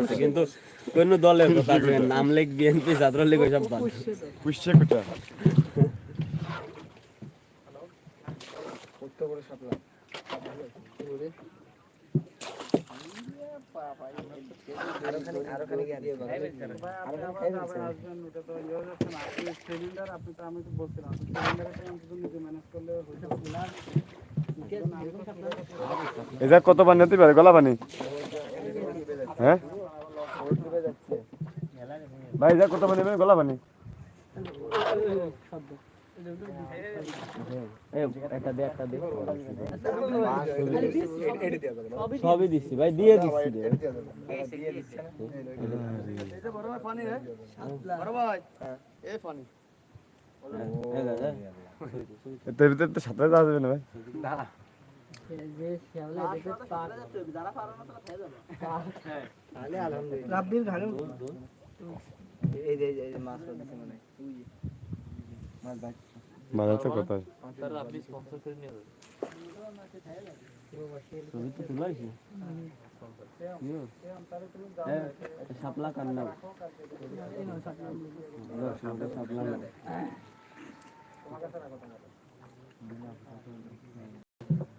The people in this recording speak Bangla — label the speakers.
Speaker 1: গেছে কিন্তু কোন দলের কথা নাম লেখ, বিএনপি ছাত্রলীগ, ওইসব বাদ
Speaker 2: পুষছে কোটা কত পানি হতে পারে গলা পানি? হ্যাঁ? ভাই যা কত পানি গলা পানি
Speaker 1: সবই দিচ্ছি ভাই দিয়ে দিচ্ছি
Speaker 2: তো সাঁতারে যাওয়া যাবে না ভাই
Speaker 3: রাব্বির মাছ মানে
Speaker 1: হয়েছে? ইয়ো। কান্না শাপলা না